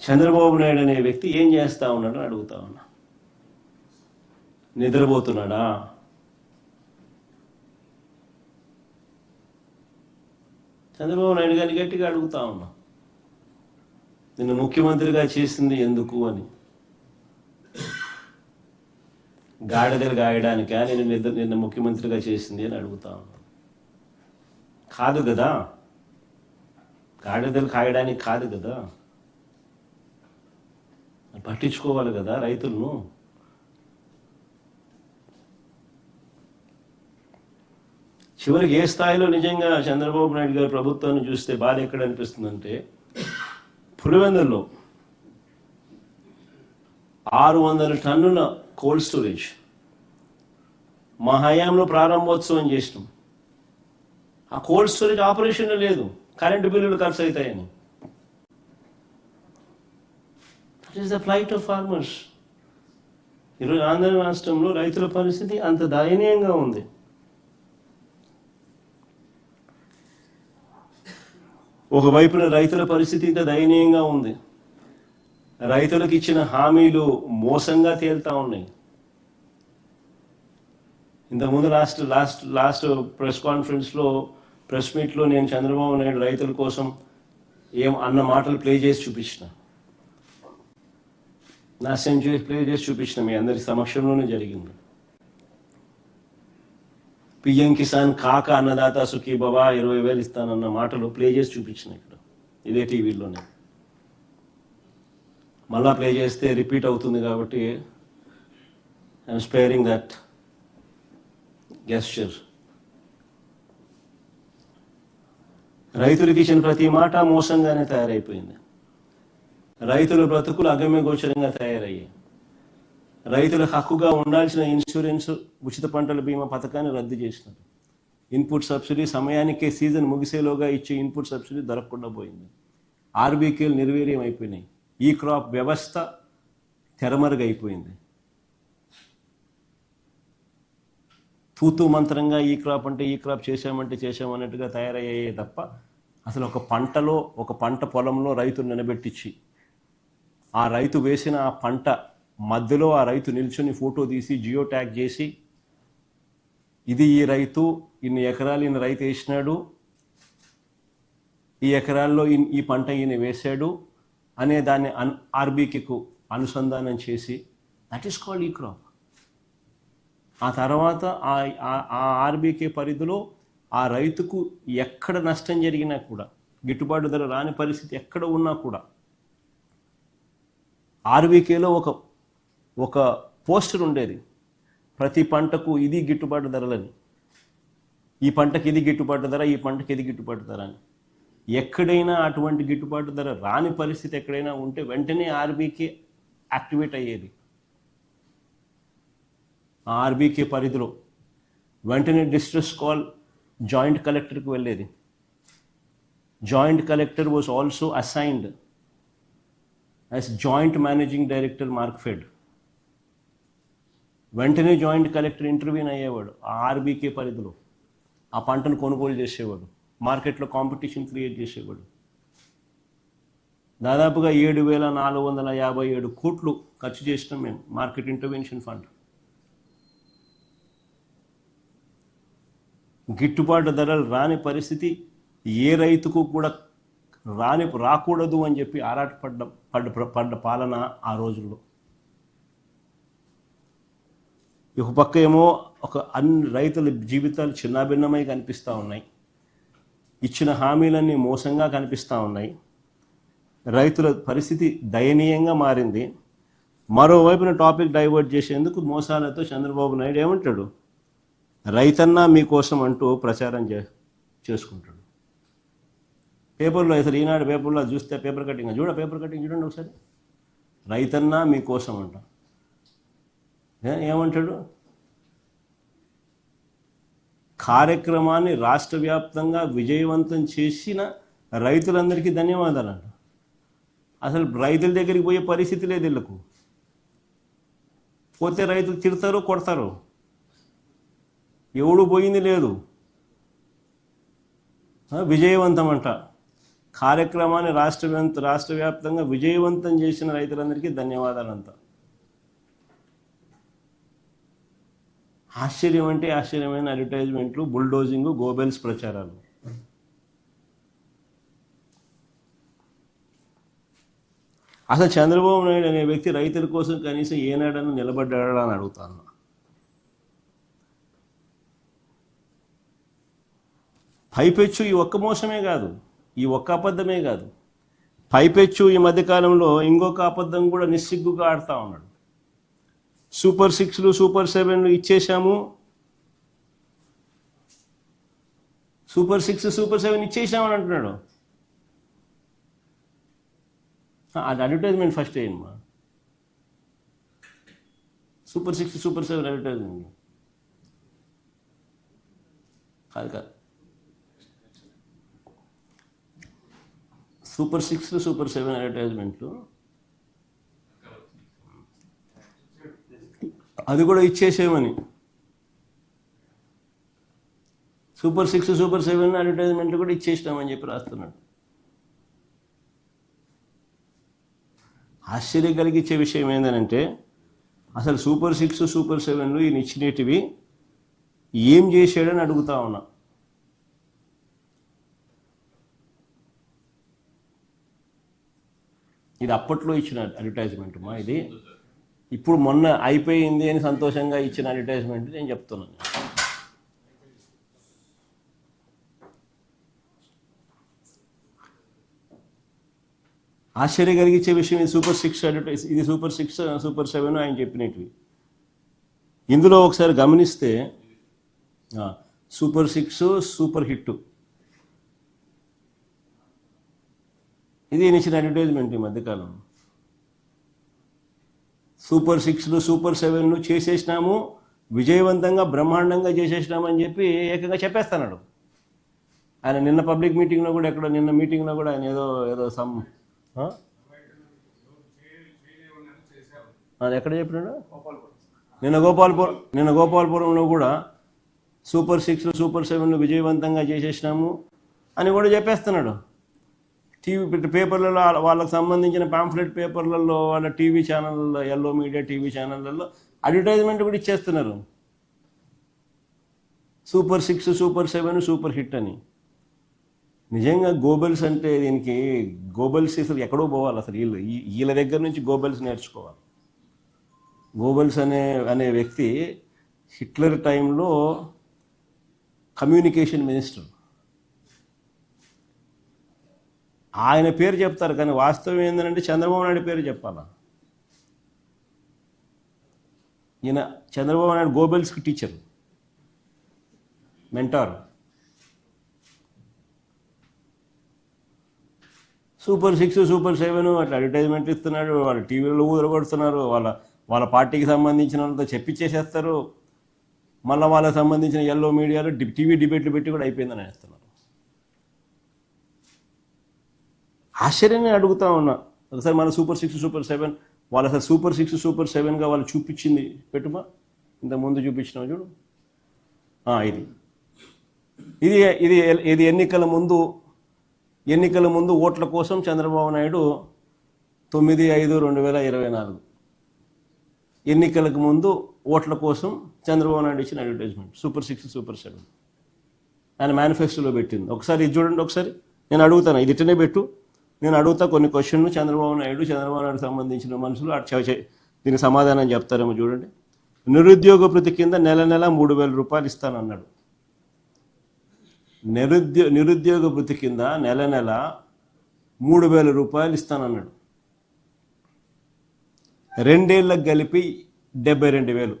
చంద్రబాబు నాయుడు అనే వ్యక్తి ఏం చేస్తా ఉన్నాడని అడుగుతా ఉన్నా. నిద్రపోతున్నాడా? చంద్రబాబు నాయుడు గారిని గట్టిగా అడుగుతా ఉన్నా. నిన్ను ముఖ్యమంత్రిగా చేసింది ఎందుకు అని. గాడిదలు గాయడానికా? నేను నిద్ర నిన్న ముఖ్యమంత్రిగా చేసింది అని అడుగుతా కాదు కదా. గాడిదలు కాయడానికి కాదు కదా. పట్టించుకోవాలి కదా రైతులను. చివరికి ఏ స్థాయిలో నిజంగా చంద్రబాబు నాయుడు గారి ప్రభుత్వాన్ని చూస్తే బాధ ఎక్కడ అనిపిస్తుందంటే పులివెందుల్లో ఆరు వందల టన్నుల కోల్డ్ స్టోరేజ్. మా హయాంలో ప్రారంభోత్సవం చేసినాం. ఆ కోల్డ్ స్టోరేజ్ ఆపరేషన్లో లేదు. కరెంటు బిల్లులు ఖర్చు అవుతాయని. It is the flight of farmers ఈరోజు ఆంధ్ర రాష్ట్రంలో రైతుల పరిస్థితి అంత దయనీయంగా ఉంది. ఒకవైపున రైతుల పరిస్థితి ఇంత దయనీయంగా ఉంది. రైతులకు ఇచ్చిన హామీలు మోసంగా తేలుతా ఉన్నాయి. ఇంతకుముందు లాస్ట్ లాస్ట్ లాస్ట్ ప్రెస్ కాన్ఫరెన్స్లో ప్రెస్ మీట్లో నేను చంద్రబాబు నాయుడు రైతుల కోసం ఏం అన్న మాటలు ప్లే చేసి చూపించిన. నా సెంచురీ ప్లే చేసి చూపించిన మీ అందరి సమక్షంలోనే జరిగింది పిఎం కిసాన్ కాక అన్నదాత సుఖీ బాబా ఇరవై వేలు ఇస్తానన్న మాటలు ప్లే చేసి చూపించిన ఇక్కడ ఇదే టీవీలోనే మళ్ళా ప్లే చేస్తే రిపీట్ అవుతుంది కాబట్టి ఐఎమ్ స్పేరింగ్ దట్ గెస్చర్ రైతులకు ఇచ్చిన ప్రతి మాట మోసంగానే తయారైపోయింది రైతుల బ్రతుకులు అగమ్య గోచరంగా తయారయ్యాయి. రైతుల హక్కుగా ఉండాల్సిన ఇన్సూరెన్స్ ఉచిత పంటల బీమా పథకాన్ని రద్దు చేసినారు. ఇన్పుట్ సబ్సిడీ సమయానికే సీజన్ ముగిసేలోగా ఇచ్చే ఇన్పుట్ సబ్సిడీ దొరకకుండా పోయింది. ఆర్బీకేలు నిర్వీర్యం అయిపోయినాయి. ఈ క్రాప్ వ్యవస్థ తెరమరుగైపోయింది. తూతూ మంత్రంగా ఈ క్రాప్ అంటే ఈ క్రాప్ చేశామంటే చేశామన్నట్టుగా తయారయ్యాయే తప్ప అసలు ఒక పంటలో ఒక పంట పొలంలో రైతును నిలబెట్టించి ఆ రైతు వేసిన ఆ పంట మధ్యలో ఆ రైతు నిల్చుని ఫోటో తీసి జియో ట్యాగ్ చేసి ఇది ఈ రైతు ఇన్ని ఎకరాలు ఈయన రైతు వేసినాడు ఈ ఎకరాల్లో ఈ పంట ఈయన వేశాడు అనే దాన్ని అన్ ఆర్బీకేకు అనుసంధానం చేసి that is called E crop ఆ తర్వాత ఆ ఆ- ఆ ఆర్బీకే పరిధిలో ఆ రైతుకు ఎక్కడ నష్టం జరిగినా కూడా గిట్టుబాటు ధర రాని పరిస్థితి ఎక్కడ ఉన్నా కూడా ఆర్వీకేలో ఒక ఒక పోస్టర్ ఉండేది. ప్రతి పంటకు ఇది గిట్టుబాటు ధరలని. ఈ పంటకి ఇది గిట్టుబాటు ధర ఈ పంటకి ఇది గిట్టుబాటు ధర అని. ఎక్కడైనా అటువంటి గిట్టుబాటు ధర రాని పరిస్థితి ఎక్కడైనా ఉంటే వెంటనే ఆర్బీకే యాక్టివేట్ అయ్యేది. ఆర్బీకే పరిధిలో వెంటనే డిస్ట్రెస్ కాల్ జాయింట్ కలెక్టర్కి వెళ్ళేది. Joint collector was also assigned as joint managing director Markfed వెంటనే జాయింట్ కలెక్టర్ ఇంటర్వ్యూన్ అయ్యేవాడు ఆ ఆర్బీకే పరిధిలో ఆ పంటను కొనుగోలు చేసేవాడు మార్కెట్లో కాంపిటీషన్ క్రియేట్ చేసేవాడు. దాదాపుగా ఏడు వేల నాలుగు వందల యాభై ఏడు కోట్లు ఖర్చు చేసినాం మేము మార్కెట్ ఇంటర్వెన్షన్ ఫండ్ గిట్టుబాటు ధరలు రాని పరిస్థితి ఏ రైతుకు కూడా రాని రాకూడదు అని చెప్పి ఆరాటపడ్డ పడ్డ పడ్డ పాలన ఆ రోజుల్లో. ఒక పక్క ఏమో ఒక అన్ని రైతుల జీవితాలు చిన్నాభిన్నమై కనిపిస్తూ ఉన్నాయి. ఇచ్చిన హామీలన్నీ మోసంగా కనిపిస్తూ ఉన్నాయి. రైతుల పరిస్థితి దయనీయంగా మారింది. మరోవైపున టాపిక్ డైవర్ట్ చేసేందుకు మోసాలతో చంద్రబాబు నాయుడు ఏమంటాడు? రైతన్నా మీకోసం అంటూ ప్రచారం చే చేసుకుంటాడు. పేపర్లో అసలు ఈనాడు పేపర్లో చూస్తే పేపర్ కటింగ్ చూడ పేపర్ కటింగ్ చూడండి ఒకసారి. రైతన్నా మీకోసం అంట. ఏమంటాడు? కార్యక్రమాన్ని రాష్ట్ర వ్యాప్తంగా విజయవంతం చేసిన రైతులందరికీ ధన్యవాదాలు అంట. అసలు రైతుల దగ్గరికి పోయే పరిస్థితి లేదు వీళ్ళకు. పోతే రైతులు తిడతారు కొడతారు? ఎవడు పోయింది లేదు. విజయవంతం అంట. కార్యక్రమాన్ని రాష్ట్ర రాష్ట్ర వ్యాప్తంగా విజయవంతం చేసిన రైతులందరికీ ధన్యవాదాలంతా. ఆశ్చర్యం అంటే ఆశ్చర్యమైన అడ్వర్టైజ్మెంట్లు బుల్డోజింగ్ గోబెల్స్ ప్రచారాలు. అసలు చంద్రబాబు నాయుడు అనే వ్యక్తి రైతుల కోసం కనీసం ఏనాడని నిలబడ్డాడా అని అడుగుతాను. పైపెచ్చు ఈ ఒక్క మోసమే కాదు. ఈ ఒక్క అబద్ధమే కాదు. పైపెచ్చు ఈ మధ్యకాలంలో ఇంకొక అబద్ధం కూడా నిస్సిగ్గుగా ఆడుతూ ఉన్నాడు. సూపర్ సిక్స్లు సూపర్ సెవెన్లు ఇచ్చేసాము సూపర్ సిక్స్ సూపర్ సెవెన్ ఇచ్చేసామని అంటున్నాడు. అది advertisement first అయ్యమ్మా super six super seven advertisement. కాదు కాదు. సూపర్ సిక్స్ సూపర్ సెవెన్ అడ్వర్టైజ్మెంట్లు. అది కూడా ఇచ్చేసేమని సూపర్ సిక్స్ సూపర్ సెవెన్ అడ్వర్టైజ్మెంట్లు కూడా ఇచ్చేసినామని చెప్పి రాస్తున్నాడు. ఆశ్చర్యం కలిగించే విషయం ఏంటంటే అసలు సూపర్ సిక్స్ సూపర్ సెవెన్లు ఈయన ఇచ్చినటివి ఏం చేశాడని అడుగుతా ఉన్నా. ఇది అప్పట్లో ఇచ్చిన అడ్వర్టైజ్మెంట్ మా ఇది. ఇప్పుడు మొన్న అయిపోయింది అని సంతోషంగా ఇచ్చిన అడ్వర్టైజ్మెంట్ నేను చెప్తున్నాను ఆశ్చర్య కలిగించే విషయం ఇది సూపర్ సిక్స్ అడ్వర్టైజ్ ఇది సూపర్ సిక్స్ సూపర్ సెవెన్ ఆయన చెప్పినవి ఇందులో ఒకసారి గమనిస్తే సూపర్ సిక్స్ సూపర్ హిట్ ఇది ఈయన ఇచ్చిన అడ్వర్టైజ్మెంట్ ఈ మధ్యకాలం? సూపర్ సిక్స్లు సూపర్ సెవెన్లు చేసేసినాము విజయవంతంగా బ్రహ్మాండంగా చేసేసినాము అని చెప్పి ఏకంగా చెప్పేస్తున్నాడు. ఆయన నిన్న పబ్లిక్ మీటింగ్లో కూడా ఎక్కడ నిన్న మీటింగ్లో కూడా ఆయన ఏదో ఏదో సమ్ ఎక్కడ చెప్పినాడు? నిన్న గోపాల్పురం నిన్న గోపాల్పురంలో కూడా సూపర్ సిక్స్లు సూపర్ సెవెన్లు విజయవంతంగా చేసేసినాము అని కూడా చెప్పేస్తున్నాడు. టీవీ పేపర్లలో వాళ్ళకి సంబంధించిన పాంఫ్లెట్ పేపర్లలో వాళ్ళ టీవీ ఛానళ్ళలో ఎల్లో మీడియా టీవీ ఛానళ్ళలో అడ్వర్టైజ్మెంట్ కూడా ఇచ్చేస్తున్నారు. Super six super seven super hit అని. నిజంగా గోబెల్స్ అంటే దీనికి గోబెల్స్ అసలు ఎక్కడో పోవాలి అసలు. వీళ్ళు వీళ్ళ దగ్గర నుంచి గోబెల్స్ నేర్చుకోవాలి. గోబెల్స్ అనే అనే వ్యక్తి హిట్లర్ టైంలో కమ్యూనికేషన్ మినిస్టర్ ఆయన పేరు చెప్తారు కానీ వాస్తవం ఏంటంటే చంద్రబాబు నాయుడు పేరు చెప్పాలా? ఈయన Chandrababu Naidu గోబెల్స్కి teacher mentor. Super six super seven అట్లా అడ్వర్టైజ్మెంట్ ఇస్తున్నాడు వాళ్ళ టీవీలో ఊదరగొడుతున్నారు వాళ్ళ వాళ్ళ పార్టీకి సంబంధించిన వాళ్ళతో చెప్పించేసేస్తారు మళ్ళీ వాళ్ళకి సంబంధించిన ఎల్లో మీడియాలో టీవీ డిబేట్లు పెట్టి కూడా అయిపోయిందని వేస్తారు ఆశ్చర్యంగా అడుగుతా ఉన్నా. ఒకసారి మన సూపర్ సిక్స్ సూపర్ సెవెన్ వాళ్ళు అసలు సూపర్ సిక్స్ సూపర్ సెవెన్గా వాళ్ళు చూపించింది పెట్టుమా? ఇంత ముందు చూపించినావు చూడు. ఇది. ఇది ఇది ఇది ఎన్నికల ముందు ఎన్నికల ముందు ఓట్ల కోసం చంద్రబాబు నాయుడు తొమ్మిది ఐదు రెండు వేల ఇరవై నాలుగు. ఎన్నికలకు ముందు ఓట్ల కోసం చంద్రబాబు నాయుడు ఇచ్చిన advertisement super six super seven ఆయన మేనిఫెస్టోలో పెట్టింది. ఒకసారి ఇది చూడండి ఒకసారి. నేను అడుగుతాను ఇది ఇట్టనే పెట్టు. నేను అడుగుతా కొన్ని క్వశ్చన్లు చంద్రబాబు నాయుడు చంద్రబాబు నాయుడు సంబంధించిన మనుషులు దీనికి సమాధానం చెప్తారేమో చూడండి. నిరుద్యోగ భృతి కింద నెల నెల మూడు వేల రూపాయలు ఇస్తానన్నాడు. నిరుద్యో నిరుద్యోగ భృతి కింద నెల నెల మూడు వేల రూపాయలు ఇస్తానన్నాడు. రెండేళ్ళకి కలిపి డెబ్బై రెండు వేలు.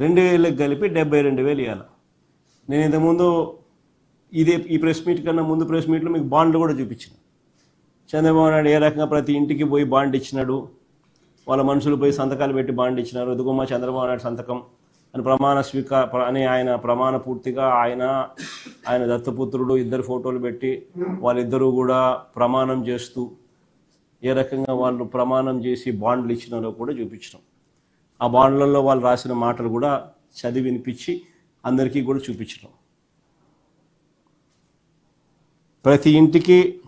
రెండు వేలకు కలిపి డెబ్బై రెండు వేలు ఇవ్వాలి నేను ఇంతకుముందు ఇదే ఈ ప్రెస్ మీట్ కన్నా ముందు ప్రెస్ మీట్లో మీకు బాండ్లు కూడా చూపించిన. చంద్రబాబు నాయుడు ఏ రకంగా ప్రతి ఇంటికి పోయి బాండ్ ఇచ్చినాడు? వాళ్ళ మనుషులు పోయి సంతకాలు పెట్టి బాండ్ ఇచ్చినారు? ఎదుగుమ్మ చంద్రబాబు నాయుడు సంతకం. అని ప్రమాణ స్వీకార అని ఆయన ప్రమాణ పూర్తిగా ఆయన ఆయన దత్తపుత్రుడు ఇద్దరు ఫోటోలు పెట్టి వాళ్ళిద్దరూ కూడా ప్రమాణం చేస్తూ ఏ రకంగా వాళ్ళు ప్రమాణం చేసి బాండ్లు ఇచ్చినారో కూడా చూపించడం ఆ బాండ్లలో వాళ్ళు రాసిన మాటలు కూడా చదివి వినిపించి అందరికీ కూడా చూపించడం ప్రతి ఇంటికి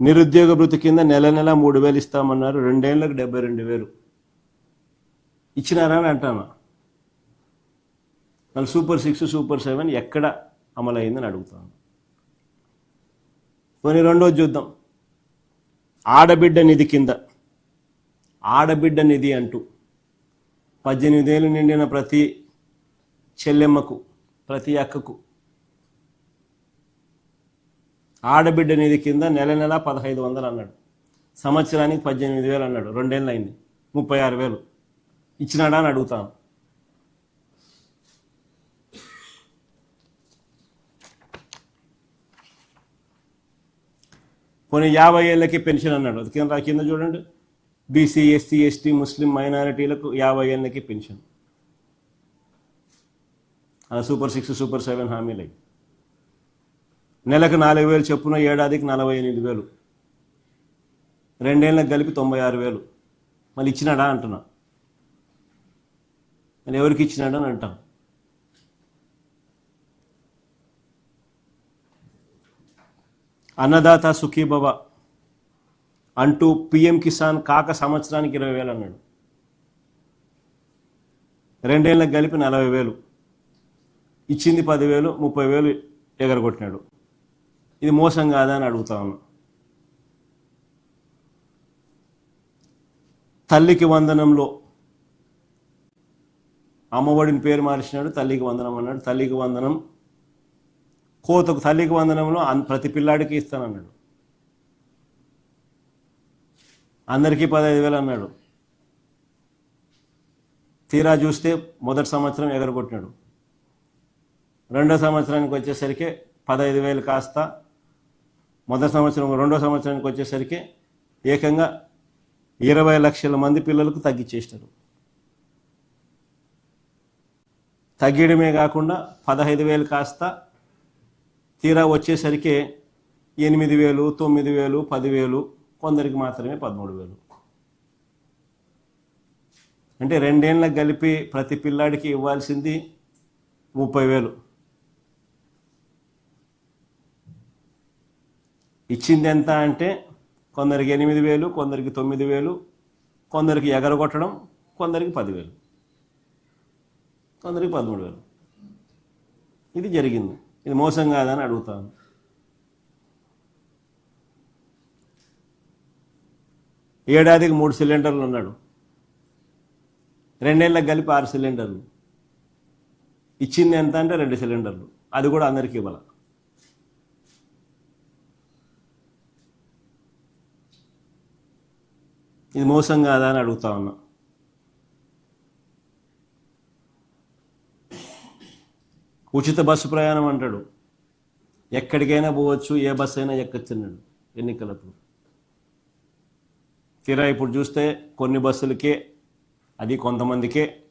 నిరుద్యోగ భృతి కింద నెల నెల మూడు వేలు ఇస్తామన్నారు. రెండేళ్ళకి డెబ్బై రెండు వేలు. ఇచ్చినారా అని అంటాను? మళ్ళీ సూపర్ సిక్స్ సూపర్ సెవెన్ ఎక్కడ అమలైందని అడుగుతాను. పోనీ రెండోది చూద్దాం. ఆడబిడ్డ నిధి కింద. ఆడబిడ్డ నిధి అంటూ పద్దెనిమిదేళ్ళు నిండిన ప్రతి చెల్లెమ్మకు ప్రతి అక్కకు ఆడబిడ్డ నిధి కింద నెల నెల పదహైదు వందలు అన్నాడు. సంవత్సరానికి పద్దెనిమిది వేలు అన్నాడు. రెండేళ్ళు అయింది ముప్పై ఆరు వేలు. ఇచ్చినాడా అని అడుగుతాను పోనీ యాభై ఏళ్ళకి పెన్షన్ అన్నాడు. అది కింద కింద చూడండి. బీసీ ఎస్సీ ఎస్టీ ముస్లిం మైనారిటీలకు యాభై ఏళ్ళకి పెన్షన్. అలా సూపర్ సిక్స్ సూపర్ సెవెన్ హామీలు అయ్యి నెలకు నాలుగు వేలు చొప్పున ఏడాదికి నలభై ఎనిమిది వేలు. రెండేళ్ళకి కలిపి తొంభై ఆరు వేలు. మళ్ళీ ఇచ్చినాడా అంటున్నా. మరి ఎవరికి ఇచ్చినాడు అని అంటాం. అన్నదాత సుఖీభవ అంటూ పిఎం కిసాన్ కాక సంవత్సరానికి ఇరవై వేలు అన్నాడు. రెండేళ్ళకి కలిపి నలభై వేలు. ఇచ్చింది పదివేలు ముప్పై వేలు ఎగరగొట్టినాడు. ఇది మోసం కాదా అని అడుగుతా ఉన్నా. తల్లికి వందనంలో అమ్మఒడిని పేరు మార్చినాడు తల్లికి వందనం అన్నాడు. తల్లికి వందనం కోతకు తల్లికి వందనంలో ప్రతి పిల్లాడికి ఇస్తానన్నాడు అందరికీ పదహైదు వేలు అన్నాడు. తీరా చూస్తే మొదటి సంవత్సరం ఎగరగొట్టినాడు. రెండో సంవత్సరానికి వచ్చేసరికి పదహైదు వేలు కాస్త మొదటి సంవత్సరం రెండో సంవత్సరానికి వచ్చేసరికి ఏకంగా ఇరవై లక్షల మంది పిల్లలకు తగ్గించేసినారు తగ్గడమే కాకుండా పదహైదు వేలు కాస్త తీరా వచ్చేసరికి ఎనిమిది వేలు తొమ్మిది వేలు పదివేలు కొందరికి మాత్రమే పదమూడు వేలు. అంటే రెండేళ్ళకి కలిపి ప్రతి పిల్లాడికి ఇవ్వాల్సింది ముప్పై వేలు. ఇచ్చింది ఎంత అంటే కొందరికి ఎనిమిది వేలు కొందరికి తొమ్మిది వేలు కొందరికి ఎగరగొట్టడం కొందరికి పదివేలు. కొందరికి పదమూడు వేలు. ఇది జరిగింది. ఇది మోసం కాదని అడుగుతాను. ఏడాదికి మూడు సిలిండర్లు ఉన్నాడు. రెండేళ్ళకి కలిపి ఆరు సిలిండర్లు. ఇచ్చింది ఎంత అంటే రెండు సిలిండర్లు. అది కూడా అందరికీ ఇవ్వాలి. ఇది మోసం కాదా అని అడుగుతా ఉన్నా. ఉచిత బస్సు ప్రయాణం అంటాడు. ఎక్కడికైనా పోవచ్చు ఏ బస్సు అయినా ఎక్కచ్చున్నాడు ఎన్నికలప్పుడు. తీరా ఇప్పుడు చూస్తే కొన్ని బస్సులకే అది కొంతమందికే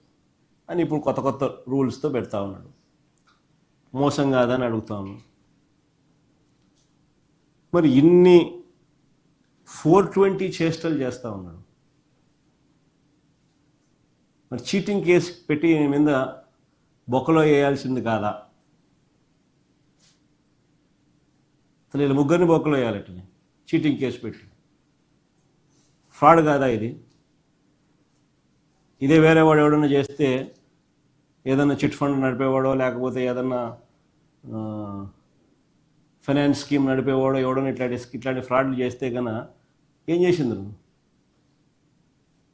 అని ఇప్పుడు కొత్త కొత్త రూల్స్తో పెడతా ఉన్నాడు. మోసం కాదని అడుగుతా మరి ఇన్ని ఫోర్ ట్వంటీ చేష్టలు చేస్తూ ఉన్నాడు. మరి చీటింగ్ కేసు పెట్టి మీద బొక్కలో వేయాల్సింది కాదా? అసలు వీళ్ళ ముగ్గురిని బొక్కలో వేయాలటని చీటింగ్ కేసు పెట్టి. ఫ్రాడ్ కాదా ఇది? ఇదే వేరే వాడు ఎవడన్నా చేస్తే ఏదన్నా చిట్ ఫండ్ నడిపేవాడో లేకపోతే ఏదన్నా ఫైనాన్స్ స్కీమ్ నడిపేవాడో ఎవడన్నా ఇట్లాంటి ఇట్లాంటి ఫ్రాడ్లు చేస్తే కన్నా ఏం చేసిండ్రు?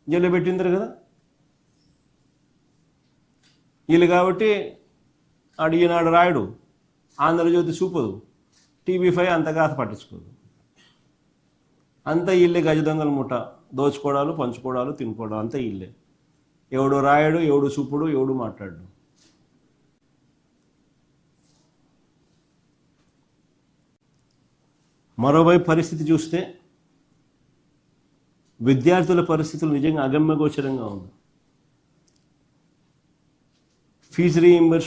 జైల్లో పెట్టిందరు కదా? వీళ్ళు కాబట్టి ఆడు ఈనాడు రాయుడు ఆంధ్రజ్యోతి చూపదు టీవీ ఫైవ్ అంతగా పట్టించుకోదు. అంతా ఇల్లే గజ దొంగల ముఠ దోచుకోవడాలు పంచుకోవడాలు తినుకోవడాలు అంతా ఇల్లే. ఎవడు రాయడు ఎవడు చూపుడు ఎవడు మాట్లాడు. మరోవైపు పరిస్థితి చూస్తే విద్యార్థుల పరిస్థితులు నిజంగా అగమ్యగోచరంగా ఉంది. Fee reimburse